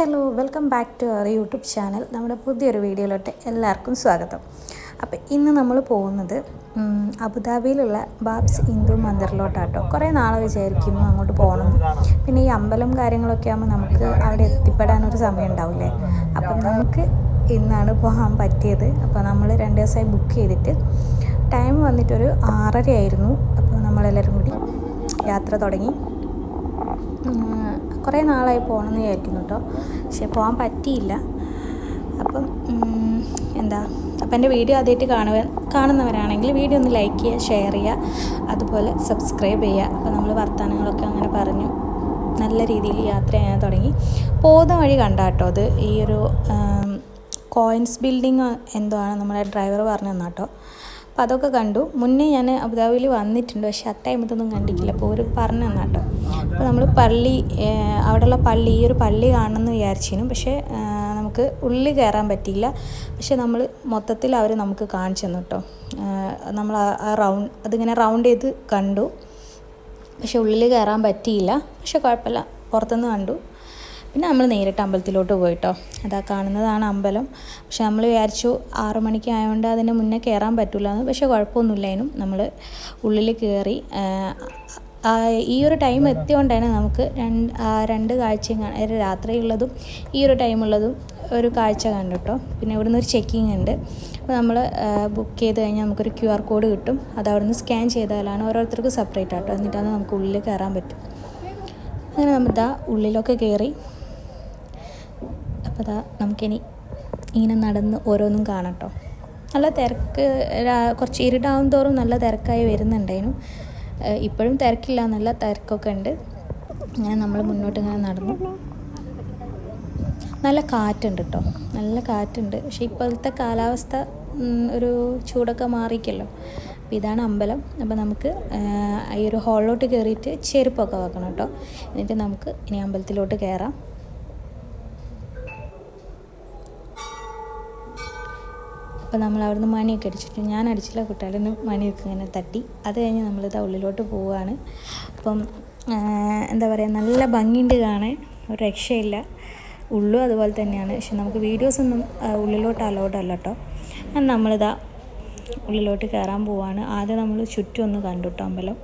Hello welcome back to our YouTube channel നമ്മുടെ പുതിയൊരു വീഡിയോയിലോട്ട് എല്ലാവർക്കും സ്വാഗതം. അപ്പോൾ ഇന്ന് നമ്മൾ പോകുന്നത് അബുദാബിയിലുള്ള ബാബ്സ് ഹിന്ദു മന്ദിറിലോട്ടാട്ടോ. കുറേ നാളെ വിചാരിക്കുന്നു അങ്ങോട്ട് പോകണം പിന്നെ ഈ അമ്പലം കാര്യങ്ങളൊക്കെ ആകുമ്പോൾ നമുക്ക് അവിടെ എത്തിപ്പെടാനൊരു സമയം ഉണ്ടാവില്ലേ? അപ്പം നമുക്ക് ഇന്നാണ് പോകാൻ പറ്റിയത്. അപ്പോൾ നമ്മൾ രണ്ട് ദിവസമായി ബുക്ക് ചെയ്തിട്ട് ടൈം വന്നിട്ടൊരു ആറര ആയിരുന്നു അപ്പോൾ നമ്മളെല്ലാവരും കൂടി യാത്ര തുടങ്ങി. കുറേ നാളായി പോകണമെന്ന് വിചാരിക്കുന്നു കേട്ടോ. പക്ഷെ പോകാൻ പറ്റിയില്ല. അപ്പം എന്താ അപ്പം എന്റെ വീഡിയോ ആദ്യമായിട്ട് കാണുക കാണുന്നവരാണെങ്കിൽ വീഡിയോ ഒന്ന് ലൈക്ക് ചെയ്യുക ഷെയർ ചെയ്യുക അതുപോലെ സബ്സ്ക്രൈബ് ചെയ്യുക. അപ്പോൾ നമ്മൾ വർത്തമാനങ്ങളൊക്കെ അങ്ങനെ പറഞ്ഞു. നല്ല രീതിയിൽ യാത്ര ചെയ്യാൻ തുടങ്ങി. പോകുന്ന വഴി കണ്ട കേട്ടോ അത്. ഈ ഒരു കോയിൻസ് ബിൽഡിങ് എന്തോ ആണ് നമ്മുടെ ഡ്രൈവർ പറഞ്ഞു തന്നാട്ടോ അപ്പോൾ അതൊക്കെ കണ്ടു. മുന്നേ ഞാൻ അബുദാബിയിൽ വന്നിട്ടുണ്ട് പക്ഷെ ആ ടൈമത്തൊന്നും കണ്ടിട്ടില്ല. അപ്പോൾ ഒരു പറഞ്ഞു തന്നാട്ടോ അപ്പോൾ നമ്മൾ പള്ളി അവിടെയുള്ള പള്ളി ഈ ഒരു പള്ളി കാണണമെന്ന് വിചാരിച്ചിരുന്നു. പക്ഷേ നമുക്ക് ഉള്ളിൽ കയറാൻ പറ്റിയില്ല. പക്ഷേ നമ്മൾ മൊത്തത്തിൽ അവർ നമുക്ക് കാണിച്ചു തന്നു കേട്ടോ. നമ്മൾ ആ റൗണ്ട് അതിങ്ങനെ റൗണ്ട് ചെയ്ത് കണ്ടു. പക്ഷെ ഉള്ളിൽ കയറാൻ പറ്റിയില്ല. പക്ഷെ കുഴപ്പമില്ല. പുറത്തുനിന്ന് കണ്ടു. പിന്നെ നമ്മൾ നേരിട്ട് അമ്പലത്തിലോട്ട് പോയിട്ടോ. അതാ കാണുന്നതാണ് അമ്പലം. പക്ഷെ നമ്മൾ വിചാരിച്ചു ആറ് മണിക്ക് ആയതുകൊണ്ട് അതിന് മുന്നേ കയറാൻ പറ്റില്ല എന്ന് പക്ഷെ കുഴപ്പമൊന്നുമില്ലായിരുന്നു. നമ്മൾ ഉള്ളിൽ കയറി ഈ ഒരു ടൈം എത്തിയോണ്ടാണ് നമുക്ക് രണ്ട് രണ്ട് കാഴ്ചയും കാണാൻ രാത്രിയുള്ളതും ഈ ഒരു ടൈമുള്ളതും ഒരു കാഴ്ച കണ്ടു കേട്ടോ പിന്നെ ഇവിടുന്ന് ഒരു ചെക്കിംഗ് ഉണ്ട്. അപ്പോൾ നമ്മൾ ബുക്ക് ചെയ്ത് കഴിഞ്ഞാൽ നമുക്കൊരു ക്യു ആർ കോഡ് കിട്ടും. അത് അവിടുന്ന് സ്കാൻ ചെയ്താലാണ് ഓരോരുത്തർക്ക് സെപ്പറേറ്റ് ആട്ടോ. എന്നിട്ടാണ് നമുക്ക് ഉള്ളിൽ കയറാൻ പറ്റും. അങ്ങനെ നമ്മൾ ഇതാ ഉള്ളിലൊക്കെ കയറി ഇതാ നമുക്കിനി ഇങ്ങനെ നടന്ന് ഓരോന്നും കാണട്ടോ. നല്ല തിരക്ക് കുറച്ച് ഇരുട്ടാവും തോറും നല്ല തിരക്കായി വരുന്നുണ്ടായിരുന്നു. ഇപ്പോഴും തിരക്കില്ല നല്ല തിരക്കൊക്കെ ഉണ്ട്. ഇങ്ങനെ നമ്മൾ മുന്നോട്ട് ഇങ്ങനെ നടന്നു. നല്ല കാറ്റുണ്ട് കേട്ടോ നല്ല കാറ്റുണ്ട്. പക്ഷേ ഇപ്പോഴത്തെ കാലാവസ്ഥ ഒരു ചൂടൊക്കെ മാറിക്കല്ലോ അപ്പോൾ ഇതാണ് അമ്പലം. അപ്പോൾ നമുക്ക് ഈ ഒരു ഹോളിലോട്ട് കയറിയിട്ട് ചെരുപ്പൊക്കെ വെക്കണം കേട്ടോ എന്നിട്ട് നമുക്ക് ഇനി അമ്പലത്തിലോട്ട് കയറാം. അപ്പോൾ നമ്മൾ അവിടുന്ന് മണിയൊക്കെ അടിച്ചിട്ട് ഞാൻ അടിച്ചില്ല കുട്ടികളിന് മണിയൊക്കെ ഇങ്ങനെ തട്ടി. അത് കഴിഞ്ഞ് നമ്മളിത് ഉള്ളിലോട്ട് പോവുകയാണ് അപ്പം എന്താ പറയുക നല്ല ഭംഗിയുണ്ട് കാണാൻ. ഒരു രക്ഷയില്ല. ഉള്ളും അതുപോലെ തന്നെയാണ്. പക്ഷെ നമുക്ക് വീഡിയോസൊന്നും ഉള്ളിലോട്ട് അലോട്ടല്ല അല്ല കേട്ടോ നമ്മളിതാ ഉള്ളിലോട്ട് കയറാൻ പോവാണ്. ആദ്യം നമ്മൾ ചുറ്റും ഒന്ന് കണ്ടു അമ്പലം.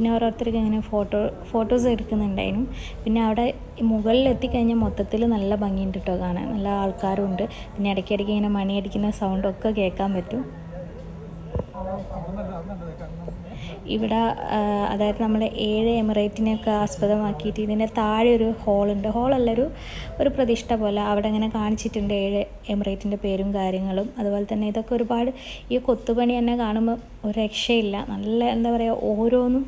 പിന്നെ ഓരോരുത്തർക്ക് ഇങ്ങനെ ഫോട്ടോ ഫോട്ടോസ് എടുക്കുന്നുണ്ടായിരുന്നു. പിന്നെ അവിടെ മുകളിൽ എത്തിക്കഴിഞ്ഞാൽ മൊത്തത്തിൽ നല്ല ഭംഗിയുണ്ട് കേട്ടോ കാണാൻ. നല്ല ആൾക്കാരും ഉണ്ട് പിന്നെ ഇടയ്ക്കിടയ്ക്ക് ഇങ്ങനെ മണിയടിക്കുന്ന സൗണ്ടൊക്കെ കേൾക്കാൻ പറ്റും. ഇവിടെ അതായത് നമ്മുടെ ഏഴ് എമിറേറ്റിനെയൊക്കെ ആസ്പദമാക്കിയിട്ട് ഇതിന്റെ താഴെ ഒരു ഹോളുണ്ട് ഹോളല്ല ഒരു ഒരു പ്രതിഷ്ഠ പോലെ അവിടെ ഇങ്ങനെ കാണിച്ചിട്ടുണ്ട് ഏഴ് എമിറേറ്റിന്റെ പേരും കാര്യങ്ങളും. അതുപോലെ തന്നെ ഇതൊക്കെ ഒരുപാട് ഈ കൊത്തുപണി തന്നെ കാണുമ്പോൾ ഒരു രക്ഷയില്ല. നല്ല എന്താ പറയുക ഓരോന്നും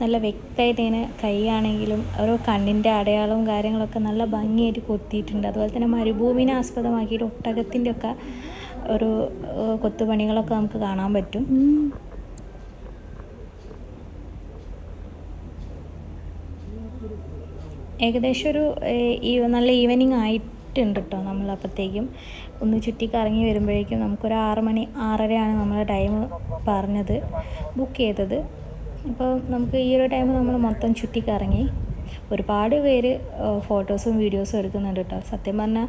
നല്ല വ്യക്തമായിട്ട് ഇങ്ങനെ കൈയാണെങ്കിലും ഓരോ കണ്ണിന്റെ അടയാളവും കാര്യങ്ങളൊക്കെ നല്ല ഭംഗിയായിട്ട് കൊത്തിയിട്ടുണ്ട്. അതുപോലെ തന്നെ മരുഭൂമിനെ ആസ്പദമാക്കിയിട്ട് ഒട്ടകത്തിന്റെ ഒക്കെ ഒരു കൊത്തുപണികളൊക്കെ നമുക്ക് കാണാൻ പറ്റും. ഏകദേശം ഒരു നല്ല ഈവനിങ് ആയിട്ടുണ്ട് കേട്ടോ നമ്മളപ്പോഴത്തേക്കും ഒന്ന് ചുറ്റി കറങ്ങി വരുമ്പോഴേക്കും നമുക്കൊരു ആറ് മണി ആറരയാണ് നമ്മളെ ടൈം പറഞ്ഞത് ബുക്ക് ചെയ്തത്. അപ്പോൾ നമുക്ക് ഈ ഒരു ടൈം നമ്മൾ മൊത്തം ചുറ്റിക്കറങ്ങി. ഒരുപാട് പേര് ഫോട്ടോസും വീഡിയോസും എടുക്കുന്നുണ്ട് കേട്ടോ സത്യം പറഞ്ഞാൽ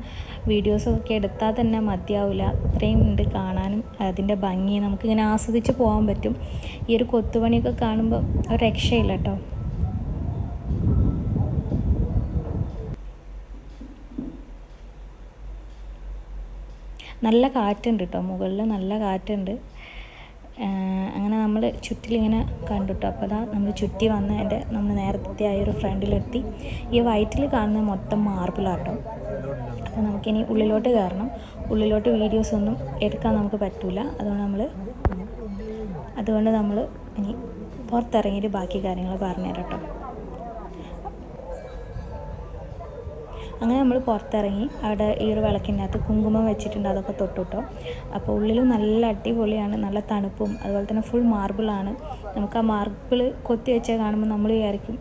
വീഡിയോസൊക്കെ എടുത്താൽ തന്നെ മതിയാവില്ല അത്രയും ഉണ്ട് കാണാനും അതിന്റെ ഭംഗി. നമുക്കിങ്ങനെ ആസ്വദിച്ച് പോകാൻ പറ്റും. ഈ ഒരു കൊത്തുപണിയൊക്കെ കാണുമ്പോൾ ഒരു രക്ഷയില്ല കേട്ടോ നല്ല കാറ്റുണ്ട് കേട്ടോ മുകളിൽ നല്ല കാറ്റുണ്ട്. അങ്ങനെ നമ്മൾ ചുറ്റിലിങ്ങനെ കണ്ടുട്ടോ. അപ്പോൾ അതാ നമ്മൾ ചുറ്റി വന്ന് എന്റെ നമ്മൾ നേരത്തെ ആ ഒരു ഫ്രണ്ടിലെത്തി. ഈ വൈറ്റിൽ കാണുന്ന മൊത്തം മാർബിളാട്ടോ അപ്പോൾ നമുക്കിനി ഉള്ളിലോട്ട് കയറണം. ഉള്ളിലോട്ട് വീഡിയോസ് ഒന്നും എടുക്കാൻ നമുക്ക് പറ്റില്ല അതുകൊണ്ട് നമ്മൾ അതുകൊണ്ട് നമ്മൾ ഇനി പുറത്തിറങ്ങിയിട്ട് ബാക്കി കാര്യങ്ങൾ പറഞ്ഞുതരാം കേട്ടോ. അങ്ങനെ നമ്മൾ പുറത്തിറങ്ങി അവിടെ ഈ ഒരു വിളക്കിന്റെ അകത്ത് കുങ്കുമം വെച്ചിട്ടുണ്ട് അതൊക്കെ തൊട്ടുട്ടോ. അപ്പോൾ ഉള്ളിലും നല്ല അടിപൊളിയാണ് നല്ല തണുപ്പും അതുപോലെ തന്നെ ഫുൾ മാർബിളാണ് നമുക്ക് ആ മാർബിൾ കൊത്തി വെച്ചാൽ കാണുമ്പോൾ നമ്മൾ വിചാരിക്കും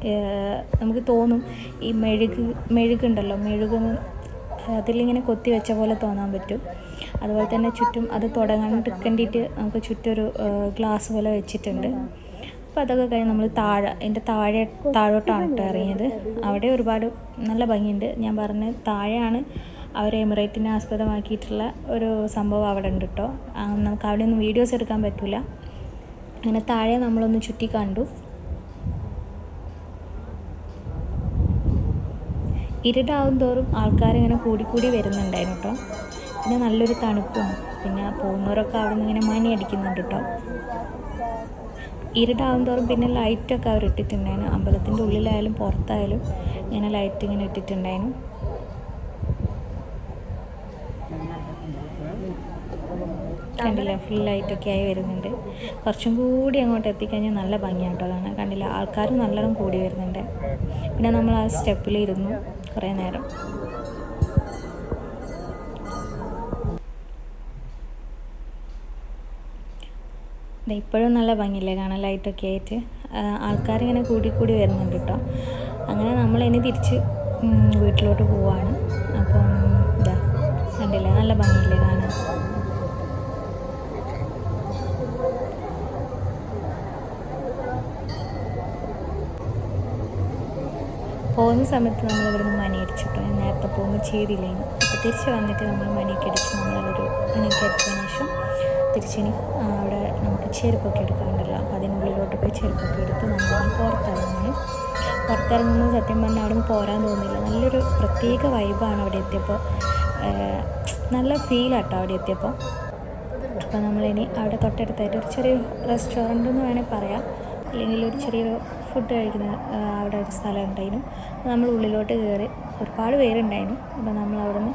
നമുക്ക് തോന്നും ഈ മെഴുക് മെഴുകുണ്ടല്ലോ മെഴുകെന്ന് അതിലിങ്ങനെ കൊത്തി വെച്ച പോലെ തോന്നാൻ പറ്റും. അതുപോലെ തന്നെ ചുറ്റും അത് തുടങ്ങാണ്ടിരിക്കേണ്ടിയിട്ട് നമുക്ക് ചുറ്റൊരു ഗ്ലാസ് പോലെ വെച്ചിട്ടുണ്ട്. അപ്പോൾ അതൊക്കെ കഴിഞ്ഞ് നമ്മൾ താഴെ എന്റെ താഴെ താഴോട്ടാണ് കേട്ടോ ഇറങ്ങിയത്. അവിടെ ഒരുപാട് നല്ല ഭംഗിയുണ്ട്. ഞാൻ പറഞ്ഞ താഴെയാണ് അവർ എമിറേറ്റിനെ ആസ്പദമാക്കിയിട്ടുള്ള ഒരു സംഭവം അവിടെ ഉണ്ട് കേട്ടോ. നമുക്ക് അവിടെ ഒന്നും വീഡിയോസ് എടുക്കാൻ പറ്റില്ല അങ്ങനെ താഴെ നമ്മളൊന്ന് ചുറ്റി കണ്ടു. ഇരുടാവും തോറും ആൾക്കാരിങ്ങനെ കൂടിക്കൂടി വരുന്നുണ്ടായിരുന്നു കേട്ടോ. പിന്നെ നല്ലൊരു തണുപ്പും പിന്നെ പോകുന്നവരൊക്കെ അവിടെ നിന്ന് ഇങ്ങനെ മണി അടിക്കുന്നുണ്ട് കേട്ടോ. ഇരുടാവും തോറും പിന്നെ ലൈറ്റൊക്കെ അവർ ഇട്ടിട്ടുണ്ടായിരുന്നു. അമ്പലത്തിന്റെ ഉള്ളിലായാലും പുറത്തായാലും ഇങ്ങനെ ലൈറ്റ് ഇങ്ങനെ ഇട്ടിട്ടുണ്ടായിരുന്നു. കണ്ടില്ല? ഫുൾ ലൈറ്റൊക്കെ ആയി വരുന്നുണ്ട്. കുറച്ചും കൂടി അങ്ങോട്ട് എത്തിക്കഴിഞ്ഞാൽ നല്ല ഭംഗിയാട്ടോ കാണാൻ. കണ്ടില്ല? ആൾക്കാർ നല്ലോണം കൂടി വരുന്നുണ്ട്. പിന്നെ നമ്മൾ ആ സ്റ്റെപ്പിൽ ഇരുന്നു കുറേ നേരം. ഇപ്പോഴും നല്ല ഭംഗിയില്ലേ? കാണാൻ ലൈറ്റൊക്കെ ആയിട്ട്. ആൾക്കാരിങ്ങനെ കൂടി കൂടി വരുന്നുണ്ട് കേട്ടോ അങ്ങനെ നമ്മൾ ഇനി തിരിച്ച് വീട്ടിലോട്ട് പോവാണ്. അപ്പം ഇതാ കണ്ടില്ലേ? നല്ല ഭംഗിയില്ലേ കാണാൻ? പോകുന്ന സമയത്ത് നമ്മൾ ഇവിടുന്ന് മണി അടിച്ചിട്ടോ ഞാൻ നേരത്തെ പോകുമ്പോൾ ചെയ്തില്ലേനു. അപ്പോൾ തിരിച്ച് വന്നിട്ട് നമ്മൾ മണിയൊക്കെ അടിച്ച് നമ്മളൊരു മണിയൊക്കെ അടിച്ചതിന് ശേഷം തിരിച്ചിനി അവിടെ നമുക്ക് ചെരുപ്പൊക്കെ എടുക്കാറുണ്ടല്ലോ അപ്പോൾ അതിനുള്ളിലോട്ട് പോയി ചെരുപ്പൊക്കെ എടുത്ത് നമ്മൾ പുറത്തിറങ്ങി. പുറത്തിറങ്ങുമ്പോൾ സത്യം പറഞ്ഞാൽ അവിടെ നിന്ന് പോരാൻ തോന്നില്ല നല്ലൊരു പ്രത്യേക വൈബാണ് അവിടെ എത്തിയപ്പോൾ. നല്ല ഫീലാട്ടോ അവിടെ എത്തിയപ്പോൾ. അപ്പോൾ നമ്മളിനി അവിടെ തൊട്ടടുത്തായിട്ട് ഒരു ചെറിയ റെസ്റ്റോറന്റ് എന്ന് വേണമെങ്കിൽ പറയാം. അല്ലെങ്കിൽ ഒരു ചെറിയൊരു ഫുഡ് കഴിക്കുന്ന അവിടെ ഒരു സ്ഥലം ഉണ്ടായിരുന്നു. നമ്മൾ ഉള്ളിലോട്ട് കയറി ഒരുപാട് പേരുണ്ടായിരുന്നു. അപ്പോൾ നമ്മൾ അവിടെ നിന്ന്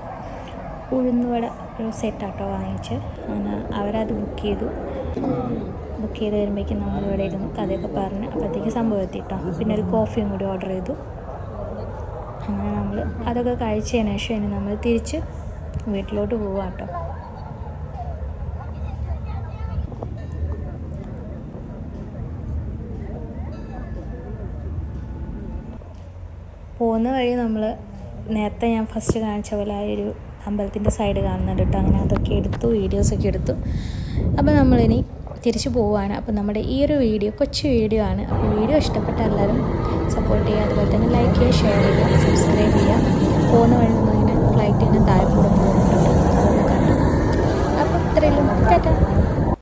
ഉഴുന്നുവട ഒരു സെറ്റാട്ടോ വാങ്ങിച്ച് അങ്ങനെ അവരത് ബുക്ക് ചെയ്തു. ബുക്ക് ചെയ്ത് വരുമ്പോഴേക്കും നമ്മൾ ഇവിടെ ഇരുന്നു കഥയൊക്കെ പറഞ്ഞ് അപ്പോഴത്തേക്ക് സംഭവം എത്തിട്ടോ. പിന്നെ ഒരു കോഫിയും കൂടി ഓർഡർ ചെയ്തു. അങ്ങനെ നമ്മൾ അതൊക്കെ കഴിച്ചതിന് ശേഷം ഇനി നമ്മൾ തിരിച്ച് വീട്ടിലോട്ട് പോവാം കേട്ടോ പോകുന്ന വഴി നമ്മൾ നേരത്തെ ഞാൻ ഫസ്റ്റ് കാണിച്ച പോലെ ആ ഒരു അമ്പലത്തിന്റെ സൈഡ് കാണുന്നുണ്ട് കേട്ടോ അങ്ങനെ അതൊക്കെ എടുത്തു വീഡിയോസൊക്കെ എടുത്തു. അപ്പോൾ നമ്മളിനി തിരിച്ചു പോവുകയാണ് അപ്പോൾ നമ്മുടെ ഈ ഒരു വീഡിയോ കൊച്ചു വീഡിയോ ആണ്. അപ്പോൾ വീഡിയോ ഇഷ്ടപ്പെട്ട എല്ലാവരും സപ്പോർട്ട് ചെയ്യുക. അതുപോലെ തന്നെ ലൈക്ക് ചെയ്യുക ഷെയർ ചെയ്യുക സബ്സ്ക്രൈബ് ചെയ്യുക. പോകുന്ന വഴി നമ്മളിങ്ങനെ നിന്ന് താഴെ കൂടെ പോകുന്നുണ്ട് അപ്പോൾ ഇത്രയും ടാറ്റ